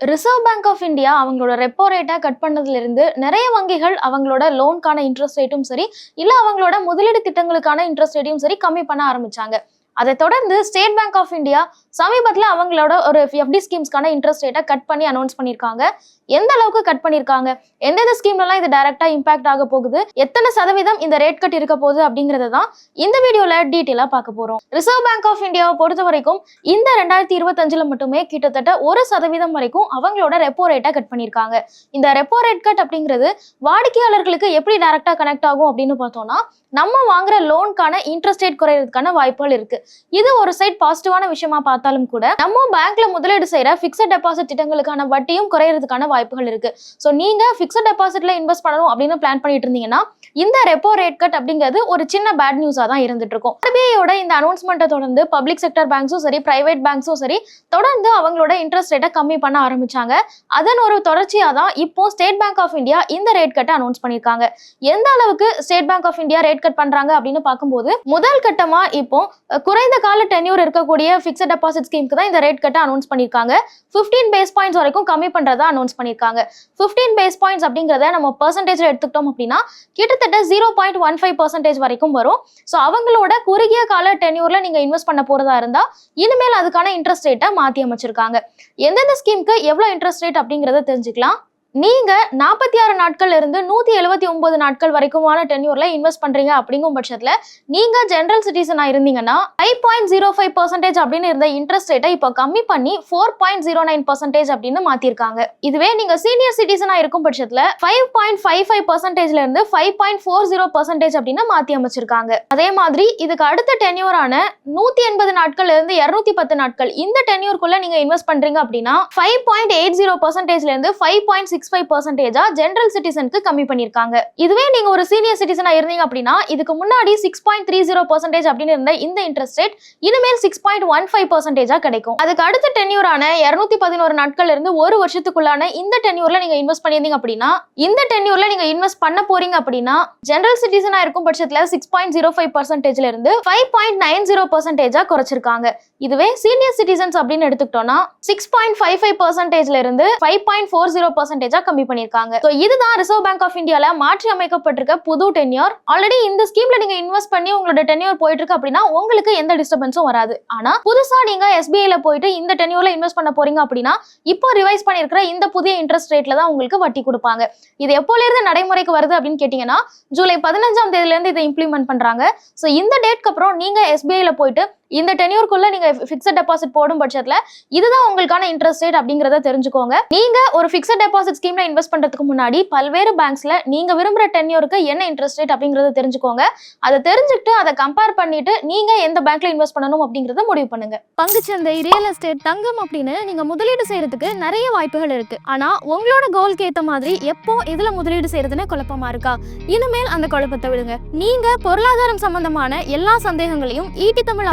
Reserve Bank of India அவங்களோட repo ரேட்டை cut பண்ணதுலேருந்து நிறைய வங்கிகள் அவங்களோட லோனுக்கான இன்ட்ரெஸ்ட் ரேட்டும் சரி இல்லை அவங்களோட முதலீடு திட்டங்களுக்கான இன்ட்ரெஸ்ட் ரேட்டையும் சரி கம்மி பண்ண ஆரம்பிச்சாங்க. அதை தொடர்ந்து ஸ்டேட் பேங்க் ஆஃப் இந்தியா சமீபத்தில் அவங்களோட ஒரு எஃப்டி ஸ்கீம்ஸ்க்கான இன்ட்ரெஸ்ட் ரேட்டை கட் பண்ணி அனௌன்ஸ் பண்ணியிருக்காங்க. எந்த அளவுக்கு கட் பண்ணியிருக்காங்க? எந்தெந்த ஸ்கீம்லலாம் இது டைரக்டா இம்பாக்ட் ஆக போகுது? எத்தனை சதவீதம் இந்த ரேட் கட் இருக்க போகுது அப்படிங்கிறத தான் இந்த வீடியோவில் டீட்டெயிலாக பார்க்க போகிறோம் ரிசர்வ் பேங்க் ஆஃப் இந்தியாவை பொறுத்த வரைக்கும் இந்த ரெண்டாயிரத்தி இருபத்தஞ்சில் மட்டுமே கிட்டத்தட்ட ஒரு சதவீதம் வரைக்கும் அவங்களோட ரெப்போ ரேட்டை கட் பண்ணியிருக்காங்க. இந்த ரெப்போ ரேட் கட் அப்படிங்கிறது வாடிக்கையாளர்களுக்கு எப்படி டைரக்டாக கனெக்ட் ஆகும் அப்படின்னு பார்த்தோம்னா நம்ம வாங்குற லோனுக்கான இன்ட்ரெஸ்ட் ரேட் குறையிறதுக்கான வாய்ப்புகள் இருக்கு. இது ஒரு சைட் பாசிட்டிவான விஷயமா பார்த்தாலும் கூட நம்ம பேங்க்ல முதலீடு செய்யற பிக்சட் டெபாசிட் திட்டங்களுக்கான வட்டியும் குறையறதுக்கான வாய்ப்புகள் இருக்கு. ஸோ நீங்க பிக்சட் டெபாசிட்ல இன்வெஸ்ட் பண்ணணும் அப்படின்னு பிளான் பண்ணிட்டு இருந்தீங்கன்னா இந்த ரெப்போ ரேட் கட் அப்படிங்கிறது ஒரு சின்ன பேட் நியூஸா தான் இருந்துட்டு இருக்கும். ஆர்பிஐயோட இந்த அனௌன்ஸ்மெண்ட்டை தொடர்ந்து பப்ளிக் செக்டர் பேங்க்ஸும் சரி பிரைவேட் பேங்க்ஸும் சரி தொடர்ந்து அவங்களோட இன்ட்ரெஸ்ட் ரேட்டை கம்மி பண்ண ஆரம்பிச்சாங்க. அதன் ஒரு தொடர்ச்சியா தான் இப்போ ஸ்டேட் பேங்க் ஆஃப் இந்தியா இந்த ரேட் கட்டை அனௌன்ஸ் பண்ணியிருக்காங்க எந்த அளவுக்கு State Bank of India rate cut பண்றாங்க அப்படின்னு பார்க்கும்போது முதல் கட்டமா இப்போ குறைந்த கால டென்யூர் இருக்கக்கூடிய ஃபிக்ஸட் டெபாசிட் ஸ்கீமுக்கு தான் இந்த ரேட் கட்டை அனௌன்ஸ் பண்ணியிருக்காங்க 15 பேஸ் பாயிண்ட்ஸ் வரைக்கும் கம்மி பண்ணுறதா அனௌன்ஸ் பண்ணியிருக்காங்க 15 பேஸ் பாயிண்ட்ஸ் அப்படிங்கிறத நம்ம பர்சன்டேஜ் எடுத்துக்கிட்டோம் அப்படின்னா கிட்டத்தட்ட zero point one five percentage வரைக்கும் வரும். ஸோ அவங்களோட குறுகிய கால டென்யூரில் நீங்கள் இன்வெஸ்ட் பண்ண போகிறதா இருந்தால் இனிமேல் அதுக்கான இன்ட்ரெஸ்ட் ரேட்டை மாற்றி அமைச்சிருக்காங்க. எந்தெந்த ஸ்கீமுக்கு எவ்வளோ இன்ட்ரெஸ்ட் ரேட் அப்படிங்கிறத தெரிஞ்சுக்கலாம். நீங்க நாற்பத்தி ஆறு நாட்கள்ல இருந்து நூத்தி எழுபத்தி ஒன்பது நாட்கள் வரைக்குமான டென்யூர்ல இன்வெஸ்ட் பண்றீங்க அப்படிங்கும் பட்சத்துல நீங்க ஜென்ரல் சிட்டிசனா இருந்தீங்கன்னா five point zero five percentage அப்படின்னு இருந்த இன்ட்ரெஸ்ட் ரேட்டை இப்போ கம்மி பண்ணி four point zero nine percentage அப்படின்னு மாத்திருக்காங்க. இதுவே நீங்க சீனியர் சிட்டிசனா இருக்கும் பட்சத்துல ஃபைவ் பாயிண்ட் ஃபைவ் ஃபைவ் பர்சன்டேஜ்ல இருந்து five point four zero percentage அப்படின்னு மாத்தி அமைச்சிருக்காங்க. அதே மாதிரி இதுக்கு அடுத்த டென்யூரான நூத்தி எண்பது நாட்கள்ல இருந்து இருநூத்தி பத்து நாட்கள் இந்த டென்யூர்க்குள்ள நீங்க இன்வெஸ்ட் பண்றீங்க அப்படின்னா ஃபைவ் பாயிண்ட் எயிட் ஜீரோ பர்சன்டேஜ்ல இருந்து five point six six five பர்சன்டேஜா general சிட்டிசனுக்கு கம்மி பண்ணியிருக்காங்க. இதுவே நீங்க ஒரு சீனியர் சிட்டிசனா இருந்தீங்க அப்படின்னா இதுக்கு முன்னாடி six point three zero percentage அப்படின்னு இருந்த இந்த இன்ட்ரெஸ்ட் ரேட் இனிமேல் சிக்ஸ் பாயிண்ட் ஒன் ஃபைவ் பர்சன்டேஜா கிடைக்கும். அதுக்கு அடுத்த டென்யூரான இருநூத்தி பதினோரு நாட்கள்ல இருந்து ஒரு வருஷத்துக்குள்ளான இந்த டென்யூர்ல நீங்க இன்வெஸ்ட் பண்ணியிருந்தீங்க அப்படின்னா இந்த டென்யூர்ல நீங்க இன்வெஸ்ட் பண்ண போறீங்க அப்படின்னா ஜென்ரல் சிட்டிசனா இருக்கும் பட்சத்துல சிக்ஸ் பாயிண்ட் ஜீரோ ஃபைவ் பர்சன்டேஜ்ல இருந்து ஃபைவ் பாயிண்ட் நைன் ஜீரோ பர்சன்டேஜா குறைச்சிருக்காங்க. இதுவே சீனியர் சிட்டிசன்ஸ் அப்படின்னு எடுத்துக்கிட்டோம்னா சிக்ஸ் பாயிண்ட் ஃபைவ் ஃபைவ் பர்சன்டேஜ்ல இருந்து five point four zero percentage கம்மி பண்ணிருக்காங்க ஸோ இதுதான் ரிசர்வ் பேங்க் ஆஃப் இந்தியால மாற்றி அமைக்கப்பட்டிருக்க புது டென்யூர் ஆல்ரெடி இந்த ஸ்கீம்ல நீங்க இன்வெஸ்ட் பண்ணி உங்களோட டென்யூர் போயிட்டு இருக்கு அப்படின்னா உங்களுக்கு எந்த டிஸ்டர்பன்ஸும் வராது. ஆனா புதுசா நீங்க எஸ்பிஐல போயிட்டு இந்த டென்யூர்ல இன்வெஸ்ட் பண்ண போறீங்க அப்படின்னா இப்போ ரிவைஸ் பண்ணிருக்கிற இந்த புதிய இன்ட்ரெஸ்ட் ரேட்ல தான் உங்களுக்கு வட்டி கொடுப்பாங்க. இது எப்போல இருந்து நடைமுறைக்கு வருது அப்படின்னு கேட்டீங்கன்னா ஜூலை பதினஞ்சாம் தேதியில இருந்து இதை இம்ப்ளிமெண்ட் பண்றாங்க. ஸோ இந்த டேட்க்கு அப்புறம் நீங்க எஸ்பிஐல போயிட்டு இந்த டென்யூர்க்குள்ள நீங்க ஃபிக்ஸட் டெபாசிட் போடும் பட்சத்துல இதுதான் உங்களுக்கான இன்ட்ரெஸ்ட் ரேட் அப்படிங்கறத தெரிஞ்சுக்கோங்க. நீங்க ஒரு ஃபிக்ஸட் டெபாசிட் ஸ்கீம்ல இன்வெஸ்ட் பண்றதுக்கு முன்னாடி பல்வேறு பேங்க்ஸ்ல நீங்க விரும்புற டென்யூருக்கு என்ன இன்ட்ரெஸ்ட் ரேட் அப்படிங்கறத தெரிஞ்சுக்கோங்க. அதை தெரிஞ்சுக்கிட்டு அதை கம்பேர் பண்ணிட்டு நீங்க எந்த பேங்க்ல இன்வெஸ்ட் பண்ணணும் அப்படிங்கறத முடிவு பண்ணுங்க. பங்குச்சந்தை ரியல் எஸ்டேட் தங்கம் அப்படின்னு நீங்க முதலீடு செய்யறதுக்கு நிறைய வாய்ப்புகள் இருக்கு. ஆனா உங்களோட கோல்க்கு ஏத்த மாதிரி எப்போ இதுல முதலீடு செய்யறதுன்னு குழப்பமா இருக்கா? இனிமேல் அந்த குழப்பத்தை விடுங்க. நீங்க பொருளாதாரம் சம்பந்தமான எல்லா சந்தேகங்களையும் ஈட்டி தமிழ்